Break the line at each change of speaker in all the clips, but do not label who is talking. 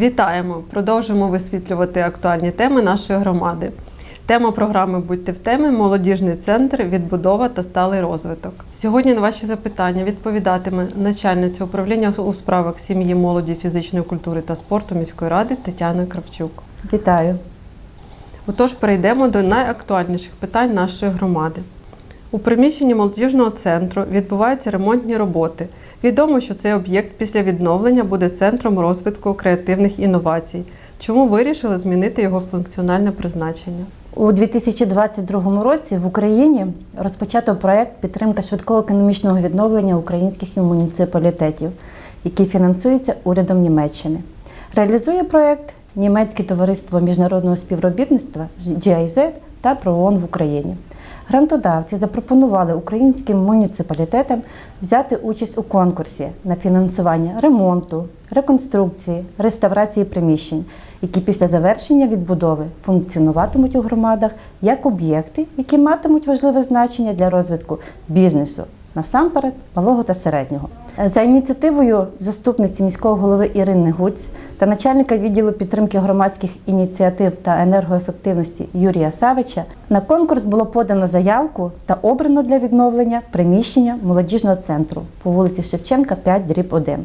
Вітаємо! Продовжуємо висвітлювати актуальні теми нашої громади. Тема програми Будьте в темі молодіжний центр, відбудова та сталий розвиток. Сьогодні на ваші запитання відповідатиме начальниця управління у справах сім'ї, молоді, фізичної культури та спорту міської ради Тетяна Кравчук.
Вітаю.
Отож, перейдемо до найактуальніших питань нашої громади. У приміщенні молодіжного центру відбуваються ремонтні роботи. Відомо, що цей об'єкт після відновлення буде центром розвитку креативних інновацій. Чому вирішили змінити його функціональне призначення?
У 2022 році в Україні розпочато проект підтримка швидкого економічного відновлення українських муніципалітетів, який фінансується урядом Німеччини. Реалізує проект Німецьке товариство міжнародного співробітництва GIZ та ПРООН в Україні. Грантодавці запропонували українським муніципалітетам взяти участь у конкурсі на фінансування ремонту, реконструкції, реставрації приміщень, які після завершення відбудови функціонуватимуть у громадах як об'єкти, які матимуть важливе значення для розвитку бізнесу, насамперед малого та середнього. За ініціативою заступниці міського голови Ірини Гуць та начальника відділу підтримки громадських ініціатив та енергоефективності Юрія Савича на конкурс було подано заявку та обрано для відновлення приміщення молодіжного центру по вулиці Шевченка, 5, дріб 1.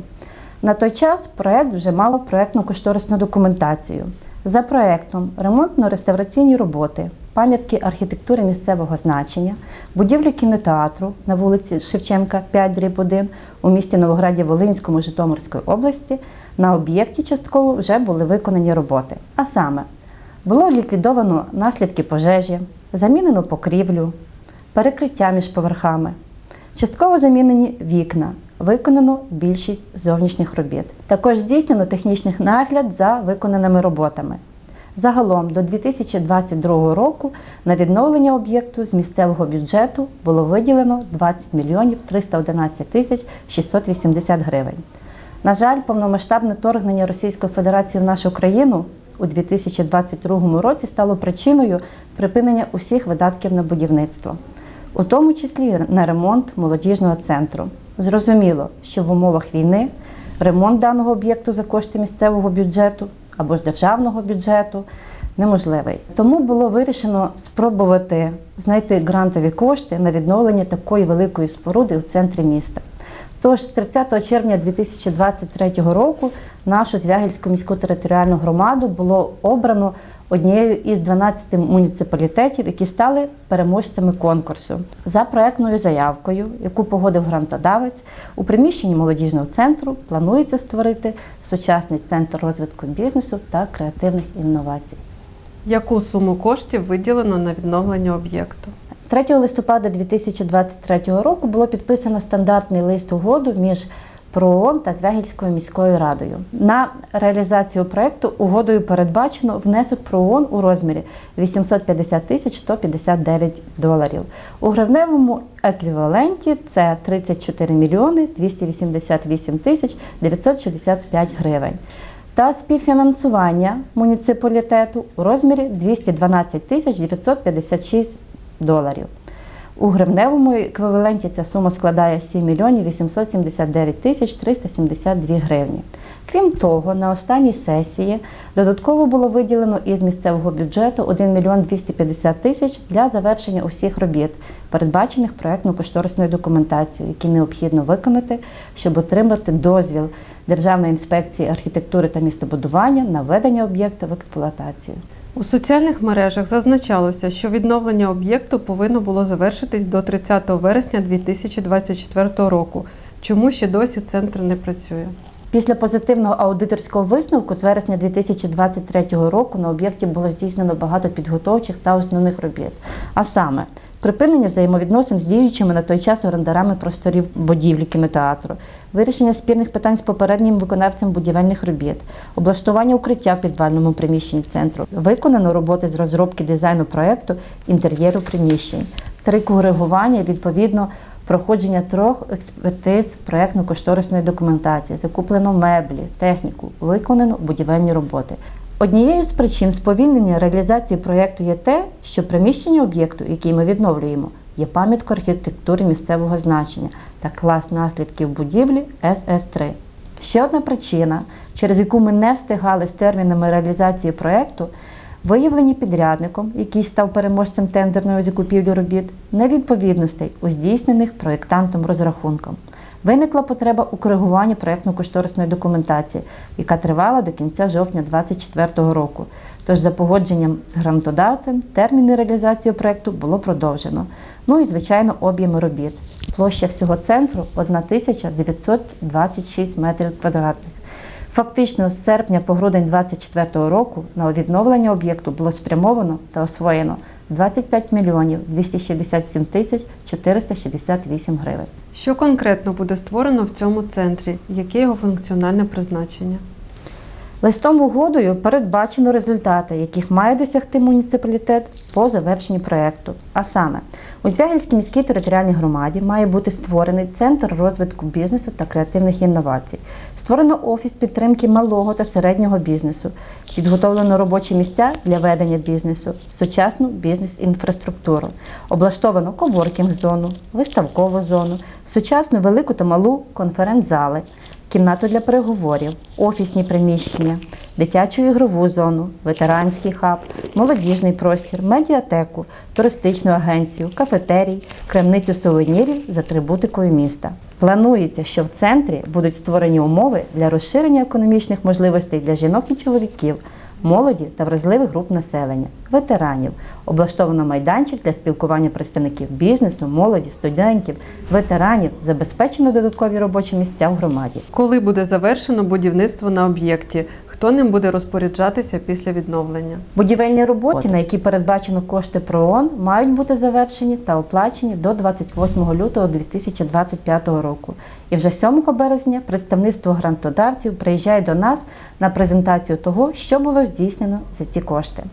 На той час проект вже мав проектно-кошторисну документацію. За проектом ремонтно-реставраційні роботи, пам'ятки архітектури місцевого значення, будівлі кінотеатру на вулиці Шевченка, 5 дріб 1 у місті Новограді Волинському Житомирської області на об'єкті частково вже були виконані роботи. А саме, було ліквідовано наслідки пожежі, замінено покрівлю, перекриття між поверхами, частково замінені вікна, виконано більшість зовнішніх робіт. Також здійснено технічний нагляд за виконаними роботами. Загалом до 2022 року на відновлення об'єкту з місцевого бюджету було виділено 20 мільйонів 311 тисяч 680 гривень. На жаль, повномасштабне вторгнення Російської Федерації в нашу країну у 2022 році стало причиною припинення усіх видатків на будівництво, у тому числі на ремонт молодіжного центру. Зрозуміло, що в умовах війни ремонт даного об'єкту за кошти місцевого бюджету або ж державного бюджету неможливий. Тому було вирішено спробувати знайти грантові кошти на відновлення такої великої споруди у центрі міста. Тож 30 червня 2023 року нашу Звягільську міську територіальну громаду було обрано однією із 12 муніципалітетів, які стали переможцями конкурсу. За проектною заявкою, яку погодив грантодавець, у приміщенні молодіжного центру планується створити сучасний центр розвитку бізнесу та креативних інновацій.
Яку суму коштів виділено на відновлення об'єкту?
3 листопада 2023 року було підписано стандартний лист угоду між ПРООН та Звягільською міською радою. На реалізацію проекту угодою передбачено внесок ПРООН у розмірі 850 тисяч 159 доларів. У гривневому еквіваленті це 34 мільйони 288 тисяч 965 гривень. Та співфінансування муніципалітету у розмірі 212 тисяч 956 доларів. У гривневому еквіваленті ця сума складає 7 мільйонів 879 тисяч 372 гривні. Крім того, на останній сесії додатково було виділено із місцевого бюджету 1 мільйон 250 тисяч для завершення усіх робіт, передбачених проектно-кошторисною документацією, які необхідно виконати, щоб отримати дозвіл Державної інспекції архітектури та містобудування на введення об'єкта в експлуатацію.
У соціальних мережах зазначалося, що відновлення об'єкту повинно було завершитись до 30 вересня 2024 року. Чому ще досі центр не працює?
Після позитивного аудиторського висновку з вересня 2023 року на об'єкті було здійснено багато підготовчих та основних робіт. А саме припинення взаємовідносин з діючими на той час орендарами просторів будівлі кінотеатру, вирішення спірних питань з попереднім виконавцем будівельних робіт, облаштування укриття в підвальному приміщенні центру, виконано роботи з розробки дизайну проекту інтер'єру приміщень, три коригування відповідно проходження трьох експертиз проєктно-кошторисної документації, закуплено меблі, техніку, виконано будівельні роботи. Однією з причин сповільнення реалізації проєкту є те, що приміщення об'єкту, який ми відновлюємо, є пам'яткою архітектури місцевого значення та клас наслідків будівлі СС3. Ще одна причина, через яку ми не встигали з термінами реалізації проєкту, виявлені підрядником, який став переможцем тендерної закупівлі робіт, невідповідностей у здійснених проєктантом розрахунком. Виникла потреба у коригуванні проєктно-кошторисної документації, яка тривала до кінця жовтня 2024 року. Тож за погодженням з грантодавцем терміни реалізації проєкту було продовжено. Ну і звичайно об'єми робіт. Площа всього центру 1926 метрів квадратних. Фактично, з серпня по грудень 2024 року на відновлення об'єкту було спрямовано та освоєно 25 мільйонів 267 тисяч 468 гривень.
Що конкретно буде створено в цьому центрі? Яке його функціональне призначення?
Листом угодою передбачено результати, яких має досягти муніципалітет по завершенні проєкту. А саме, у Звягільській міській територіальній громаді має бути створений центр розвитку бізнесу та креативних інновацій. Створено офіс підтримки малого та середнього бізнесу, підготовлено робочі місця для ведення бізнесу, сучасну бізнес-інфраструктуру, облаштовано коворкінг-зону, виставкову зону, сучасну велику та малу конференц-зали кімнату для переговорів, офісні приміщення, дитячу ігрову зону, ветеранський хаб, молодіжний простір, медіатеку, туристичну агенцію, кафетерій, крамницю сувенірів з атрибутикою міста. Планується, що в центрі будуть створені умови для розширення економічних можливостей для жінок і чоловіків, молоді та вразливих груп населення, ветеранів. Облаштовано майданчик для спілкування представників бізнесу, молоді, студентів, ветеранів, забезпечено додаткові робочі місця в громаді.
Коли буде завершено будівництво на об'єкті? Хто ним буде розпоряджатися після відновлення?
Будівельні роботи, на які передбачено кошти ПРООН, мають бути завершені та оплачені до 28 лютого 2025 року. І вже 7 березня представництво грантодавців приїжджає до нас на презентацію того, що було здійснено за ці кошти.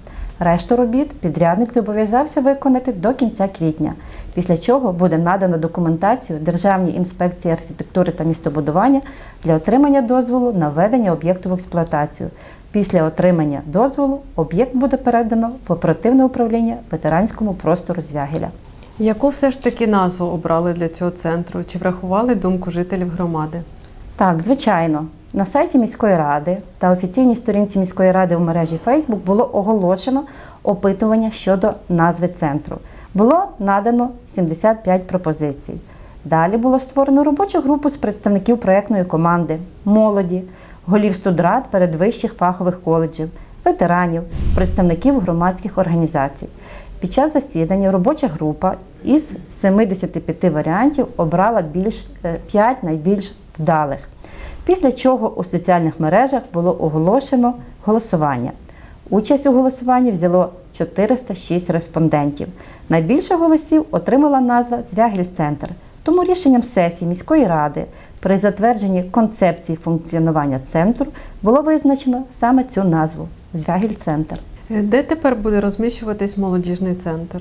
Решту робіт підрядник зобов'язався виконати до кінця квітня, після чого буде надано документацію Державній інспекції архітектури та містобудування для отримання дозволу на введення об'єкту в експлуатацію. Після отримання дозволу об'єкт буде передано в оперативне управління ветеранському простору Звягіля.
Яку все ж таки назву обрали для цього центру? Чи врахували думку жителів громади?
Так, звичайно. На сайті міської ради та офіційній сторінці міської ради в мережі Facebook було оголошено опитування щодо назви центру. Було надано 75 пропозицій. Далі було створено робочу групу з представників проєктної команди, молоді, голів студрад передвищих фахових коледжів, ветеранів, представників громадських організацій. Під час засідання робоча група із 75 варіантів обрала більш 5 найбільш вдалих. Після чого у соціальних мережах було оголошено голосування. Участь у голосуванні взяло 406 респондентів. Найбільше голосів отримала назва Звягіль-центр. Тому рішенням сесії міської ради при затвердженні концепції функціонування центру було визначено саме цю назву Звягіль-центр.
Е, Де тепер буде розміщуватись молодіжний центр?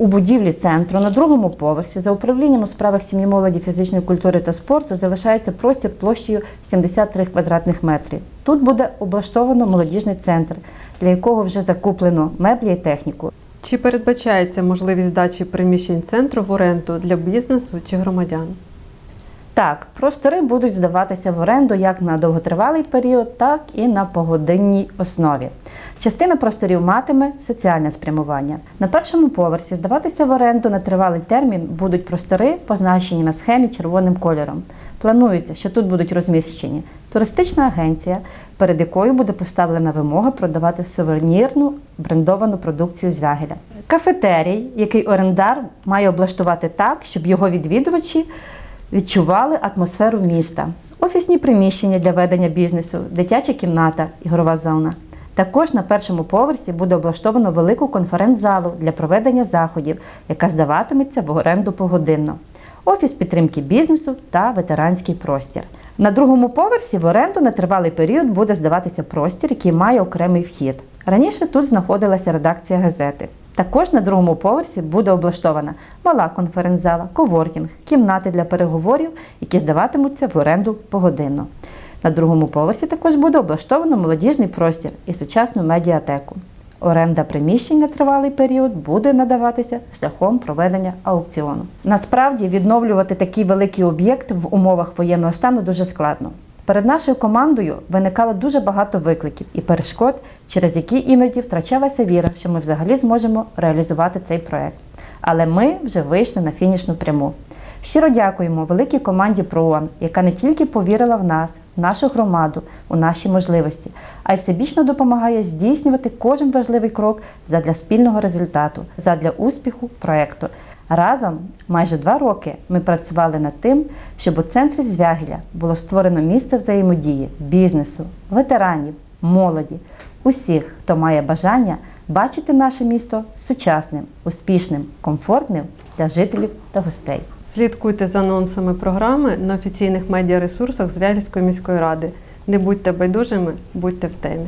У будівлі центру на другому поверсі за управлінням у справах сім'ї молоді, фізичної культури та спорту залишається простір площею 73 квадратних метрів. Тут буде облаштовано молодіжний центр, для якого вже закуплено меблі і техніку.
Чи передбачається можливість здачі приміщень центру в оренду для бізнесу чи громадян?
Так, простори будуть здаватися в оренду як на довготривалий період, так і на погодинній основі. Частина просторів матиме соціальне спрямування. На першому поверсі здаватися в оренду на тривалий термін будуть простори, позначені на схемі червоним кольором. Планується, що тут будуть розміщені туристична агенція, перед якою буде поставлена вимога продавати сувенірну брендовану продукцію звягеля. Кафетерій, який орендар має облаштувати так, щоб його відвідувачі відчували атмосферу міста. Офісні приміщення для ведення бізнесу, дитяча кімната, ігрова зона. Також на першому поверсі буде облаштовано велику конференц-залу для проведення заходів, яка здаватиметься в оренду погодинно. Офіс підтримки бізнесу та ветеранський простір. На другому поверсі в оренду на тривалий період буде здаватися простір, який має окремий вхід. Раніше тут знаходилася редакція газети. Також на другому поверсі буде облаштована мала конференц-зала, коворкінг, кімнати для переговорів, які здаватимуться в оренду погодинно. На другому поверсі також буде облаштовано молодіжний простір і сучасну медіатеку. Оренда приміщень на тривалий період буде надаватися шляхом проведення аукціону. Насправді відновлювати такий великий об'єкт в умовах воєнного стану дуже складно. Перед нашою командою виникало дуже багато викликів і перешкод, через які іноді втрачалася віра, що ми взагалі зможемо реалізувати цей проект. Але ми вже вийшли на фінішну пряму. Щиро дякуємо великій команді ПРООН, яка не тільки повірила в нас, в нашу громаду, у наші можливості, а й всебічно допомагає здійснювати кожен важливий крок задля спільного результату, задля успіху проекту. Разом майже два роки ми працювали над тим, щоб у центрі Звягіля було створено місце взаємодії бізнесу, ветеранів, молоді, усіх, хто має бажання бачити наше місто сучасним, успішним, комфортним для жителів та гостей.
Слідкуйте за анонсами програми на офіційних медіаресурсах Звягільської міської ради. Не будьте байдужими, будьте в темі.